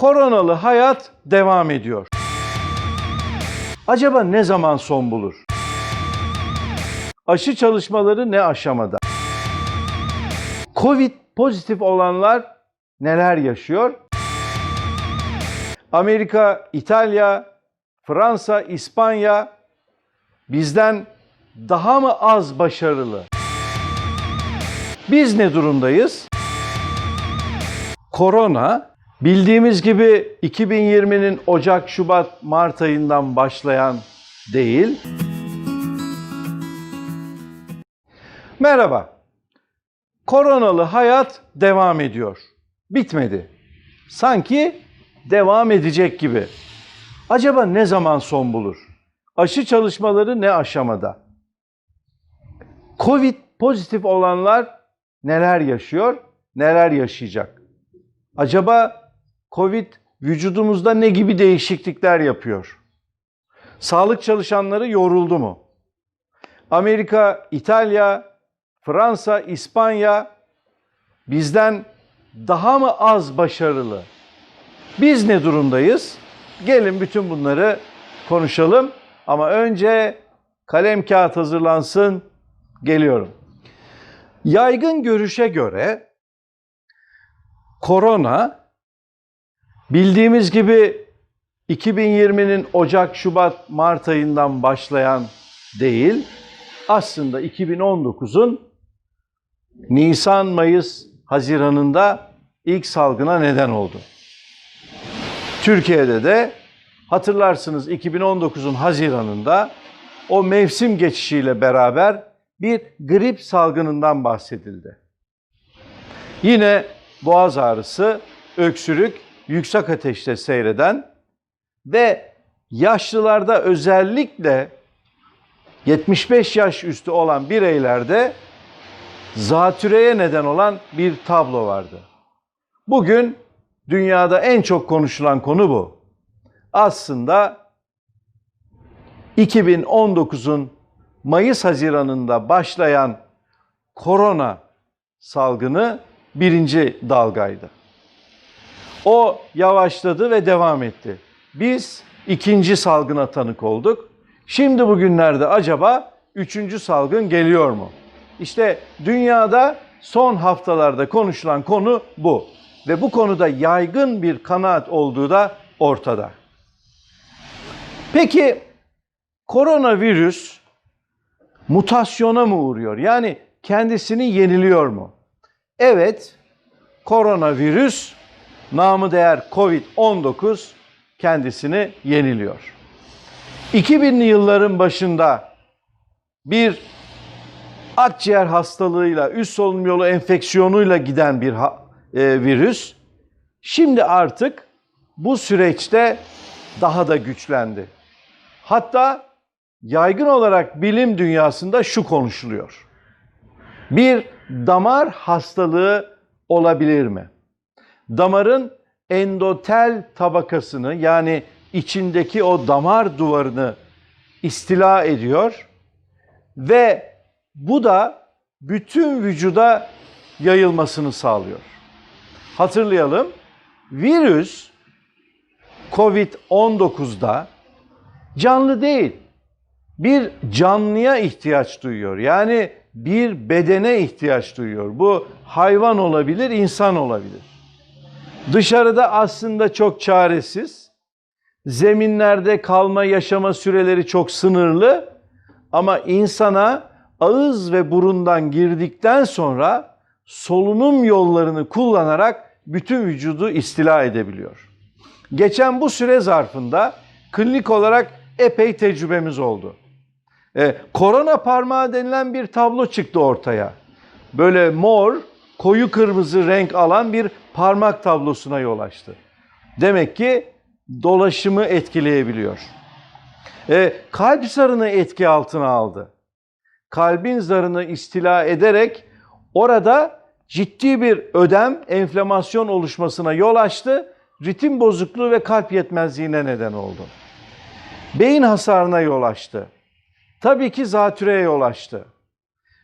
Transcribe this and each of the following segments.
Koronalı hayat devam ediyor. Acaba ne zaman son bulur? Aşı çalışmaları ne aşamada? Covid pozitif olanlar neler yaşıyor? Amerika, İtalya, Fransa, İspanya bizden daha mı az başarılı? Biz ne durumdayız? Korona bildiğimiz gibi 2020'nin Ocak, Şubat, Mart ayından başlayan değil. Merhaba. Koronalı hayat devam ediyor. Bitmedi. Sanki devam edecek gibi. Acaba ne zaman son bulur? Aşı çalışmaları ne aşamada? Covid pozitif olanlar neler yaşıyor, neler yaşayacak? Acaba Covid vücudumuzda ne gibi değişiklikler yapıyor? Sağlık çalışanları yoruldu mu? Amerika, İtalya, Fransa, İspanya bizden daha mı az başarılı? Biz ne durumdayız? Gelin bütün bunları konuşalım. Ama önce kalem kağıt hazırlansın. Geliyorum. Yaygın görüşe göre korona bildiğimiz gibi 2020'nin Ocak, Şubat, Mart ayından başlayan değil, aslında 2019'un Nisan, Mayıs, Haziran'ında ilk salgına neden oldu. Türkiye'de de hatırlarsınız 2019'un Haziran'ında o mevsim geçişiyle beraber bir grip salgınından bahsedildi. Yine boğaz ağrısı, öksürük, yüksek ateşte seyreden ve yaşlılarda özellikle 75 yaş üstü olan bireylerde zatürreye neden olan bir tablo vardı. Bugün dünyada en çok konuşulan konu bu. Aslında 2019'un Mayıs Haziran'ında başlayan korona salgını birinci dalgaydı. O yavaşladı ve devam etti. Biz ikinci salgına tanık olduk. Şimdi bugünlerde acaba üçüncü salgın geliyor mu? İşte dünyada son haftalarda konuşulan konu bu. Ve bu konuda yaygın bir kanaat olduğu da ortada. Peki koronavirüs mutasyona mı uğruyor? Yani kendisini yeniliyor mu? Evet, koronavirüs namı değer Covid-19 kendisini yeniliyor. 2000'li yılların başında bir akciğer hastalığıyla, üst solunum yolu enfeksiyonuyla giden bir e, virüs şimdi artık bu süreçte daha da güçlendi. Hatta yaygın olarak bilim dünyasında şu konuşuluyor. Bir damar hastalığı olabilir mi? Damarın endotel tabakasını yani içindeki o damar duvarını istila ediyor ve bu da bütün vücuda yayılmasını sağlıyor. Hatırlayalım. Virüs COVID-19'da canlı değil. Bir canlıya ihtiyaç duyuyor. Yani bir bedene ihtiyaç duyuyor. Bu hayvan olabilir, insan olabilir. Dışarıda aslında çok çaresiz. Zeminlerde kalma, yaşama süreleri çok sınırlı. Ama insana ağız ve burundan girdikten sonra solunum yollarını kullanarak bütün vücudu istila edebiliyor. Geçen bu süre zarfında klinik olarak epey tecrübemiz oldu. E, korona parmağı denilen bir tablo çıktı ortaya. Böyle mor, koyu kırmızı renk alan bir parmak tablosuna yol açtı. Demek ki dolaşımı etkileyebiliyor. E, kalp zarını etki altına aldı. Kalbin zarını istila ederek orada ciddi bir ödem, enflamasyon oluşmasına yol açtı. Ritim bozukluğu ve kalp yetmezliğine neden oldu. Beyin hasarına yol açtı. Tabii ki zatürreye yol açtı.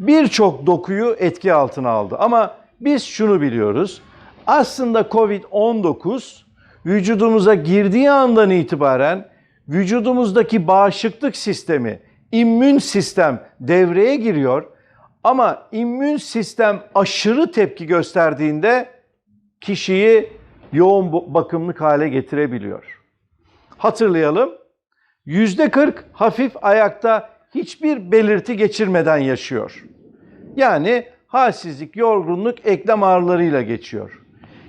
Birçok dokuyu etki altına aldı. Ama biz şunu biliyoruz. Aslında Covid-19 vücudumuza girdiği andan itibaren vücudumuzdaki bağışıklık sistemi, immün sistem devreye giriyor. Ama immün sistem aşırı tepki gösterdiğinde kişiyi yoğun bakımlık hale getirebiliyor. Hatırlayalım. %40 hafif ayakta hiçbir belirti geçirmeden yaşıyor. Yani halsizlik, yorgunluk, eklem ağrılarıyla geçiyor.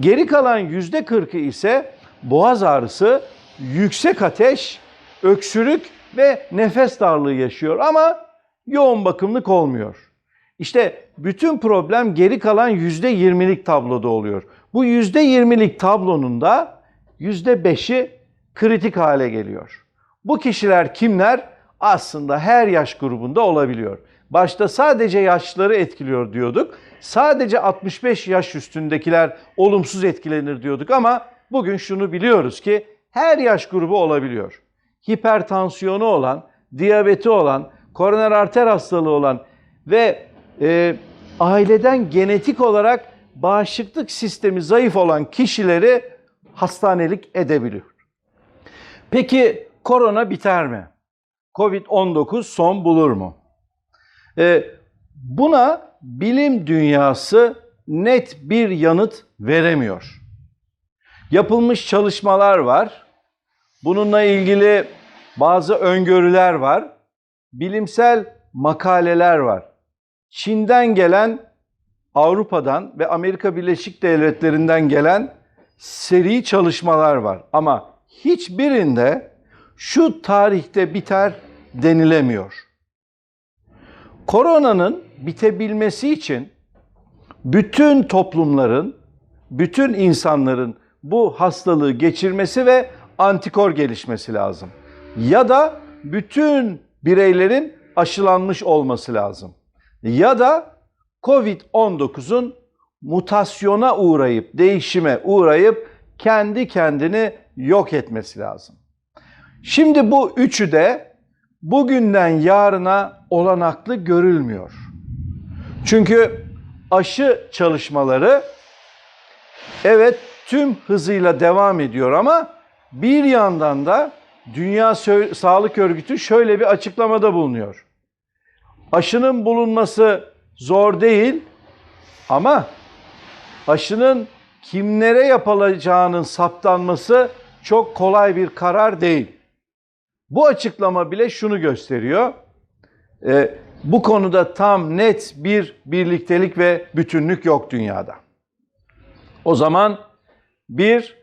Geri kalan yüzde kırkı ise boğaz ağrısı, yüksek ateş, öksürük ve nefes darlığı yaşıyor ama yoğun bakımlık olmuyor. İşte bütün problem geri kalan yüzde yirmilik tabloda oluyor. Bu yüzde yirmilik tablonun da yüzde beşi kritik hale geliyor. Bu kişiler kimler? Aslında her yaş grubunda olabiliyor. Başta sadece yaşlıları etkiliyor diyorduk. Sadece 65 yaş üstündekiler olumsuz etkilenir diyorduk ama bugün şunu biliyoruz ki her yaş grubu olabiliyor. Hipertansiyonu olan, diyabeti olan, koroner arter hastalığı olan ve e, aileden genetik olarak bağışıklık sistemi zayıf olan kişileri hastanelik edebiliyor. Peki korona biter mi? Covid-19 son bulur mu? Ee, buna bilim dünyası net bir yanıt veremiyor. Yapılmış çalışmalar var. Bununla ilgili bazı öngörüler var. Bilimsel makaleler var. Çin'den gelen, Avrupa'dan ve Amerika Birleşik Devletleri'nden gelen seri çalışmalar var. Ama hiçbirinde şu tarihte biter denilemiyor. Koronanın bitebilmesi için bütün toplumların, bütün insanların bu hastalığı geçirmesi ve antikor gelişmesi lazım. Ya da bütün bireylerin aşılanmış olması lazım. Ya da Covid-19'un mutasyona uğrayıp, değişime uğrayıp kendi kendini yok etmesi lazım. Şimdi bu üçü de bugünden yarına olanaklı görülmüyor. Çünkü aşı çalışmaları evet tüm hızıyla devam ediyor ama bir yandan da Dünya Sağlık Örgütü şöyle bir açıklamada bulunuyor. Aşının bulunması zor değil ama aşının kimlere yapılacağının saptanması çok kolay bir karar değil. Bu açıklama bile şunu gösteriyor. Ee, bu konuda tam net bir birliktelik ve bütünlük yok dünyada. O zaman bir,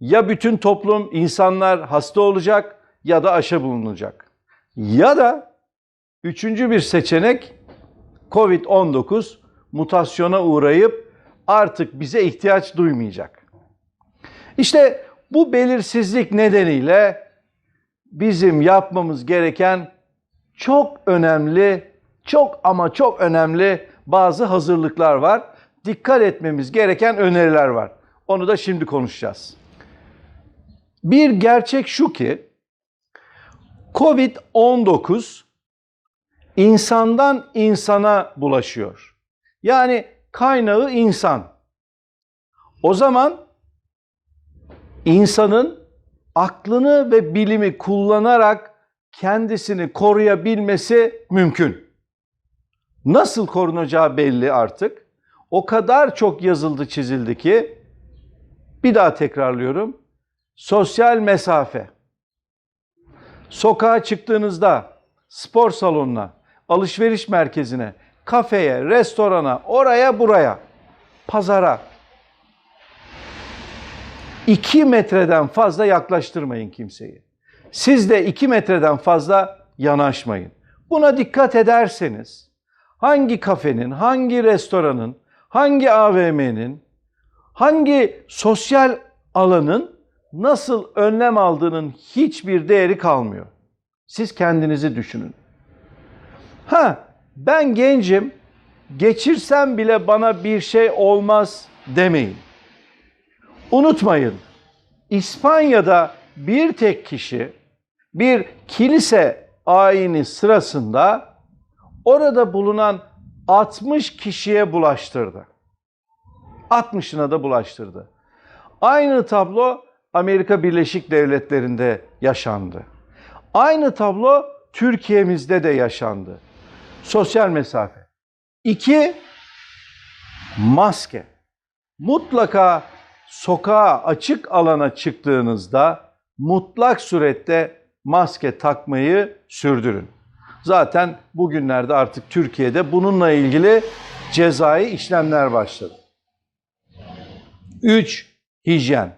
ya bütün toplum, insanlar hasta olacak ya da aşı bulunacak. Ya da üçüncü bir seçenek Covid-19 mutasyona uğrayıp artık bize ihtiyaç duymayacak. İşte bu belirsizlik nedeniyle bizim yapmamız gereken çok önemli, çok ama çok önemli bazı hazırlıklar var. Dikkat etmemiz gereken öneriler var. Onu da şimdi konuşacağız. Bir gerçek şu ki Covid-19 insandan insana bulaşıyor. Yani kaynağı insan. O zaman insanın aklını ve bilimi kullanarak kendisini koruyabilmesi mümkün. Nasıl korunacağı belli artık. O kadar çok yazıldı çizildi ki bir daha tekrarlıyorum. Sosyal mesafe. Sokağa çıktığınızda spor salonuna, alışveriş merkezine, kafeye, restorana, oraya buraya, pazara 2 metreden fazla yaklaştırmayın kimseyi. Siz de 2 metreden fazla yanaşmayın. Buna dikkat ederseniz hangi kafenin, hangi restoranın, hangi AVM'nin, hangi sosyal alanın nasıl önlem aldığının hiçbir değeri kalmıyor. Siz kendinizi düşünün. Ha, ben gencim, geçirsem bile bana bir şey olmaz demeyin. Unutmayın, İspanya'da bir tek kişi bir kilise ayini sırasında orada bulunan 60 kişiye bulaştırdı. 60'ına da bulaştırdı. Aynı tablo Amerika Birleşik Devletleri'nde yaşandı. Aynı tablo Türkiye'mizde de yaşandı. Sosyal mesafe. İki, maske. Mutlaka sokağa, açık alana çıktığınızda mutlak surette maske takmayı sürdürün. Zaten bugünlerde artık Türkiye'de bununla ilgili cezai işlemler başladı. 3. Hijyen.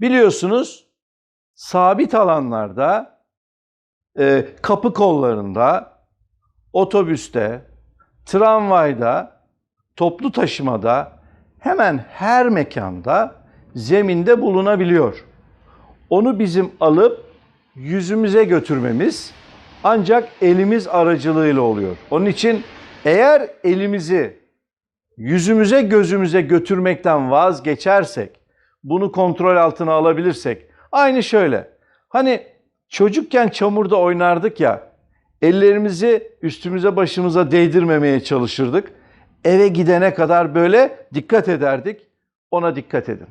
Biliyorsunuz sabit alanlarda, e, kapı kollarında, otobüste, tramvayda, toplu taşımada hemen her mekanda zeminde bulunabiliyor. Onu bizim alıp yüzümüze götürmemiz ancak elimiz aracılığıyla oluyor. Onun için eğer elimizi yüzümüze gözümüze götürmekten vazgeçersek, bunu kontrol altına alabilirsek, aynı şöyle. Hani çocukken çamurda oynardık ya, ellerimizi üstümüze başımıza değdirmemeye çalışırdık. Eve gidene kadar böyle dikkat ederdik. Ona dikkat edin.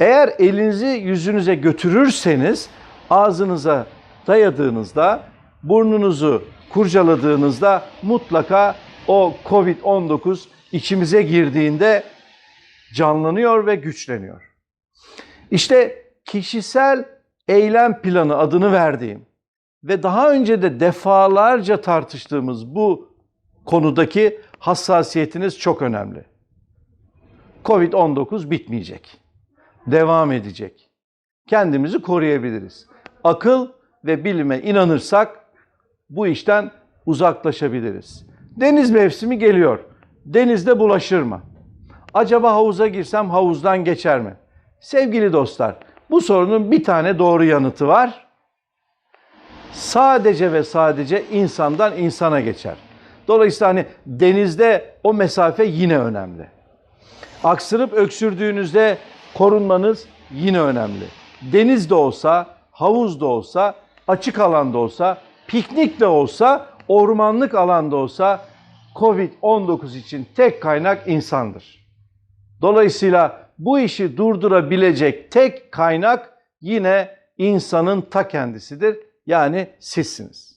Eğer elinizi yüzünüze götürürseniz ağzınıza dayadığınızda, burnunuzu kurcaladığınızda mutlaka o Covid-19 içimize girdiğinde canlanıyor ve güçleniyor. İşte kişisel eylem planı adını verdiğim ve daha önce de defalarca tartıştığımız bu konudaki hassasiyetiniz çok önemli. Covid-19 bitmeyecek. Devam edecek. Kendimizi koruyabiliriz. Akıl ve bilime inanırsak bu işten uzaklaşabiliriz. Deniz mevsimi geliyor. Denizde bulaşır mı? Acaba havuza girsem havuzdan geçer mi? Sevgili dostlar, bu sorunun bir tane doğru yanıtı var. Sadece ve sadece insandan insana geçer. Dolayısıyla hani denizde o mesafe yine önemli. Aksırıp öksürdüğünüzde korunmanız yine önemli. Denizde olsa, havuzda olsa, açık alanda olsa, piknik de olsa, ormanlık alanda olsa Covid-19 için tek kaynak insandır. Dolayısıyla bu işi durdurabilecek tek kaynak yine insanın ta kendisidir. Yani sizsiniz.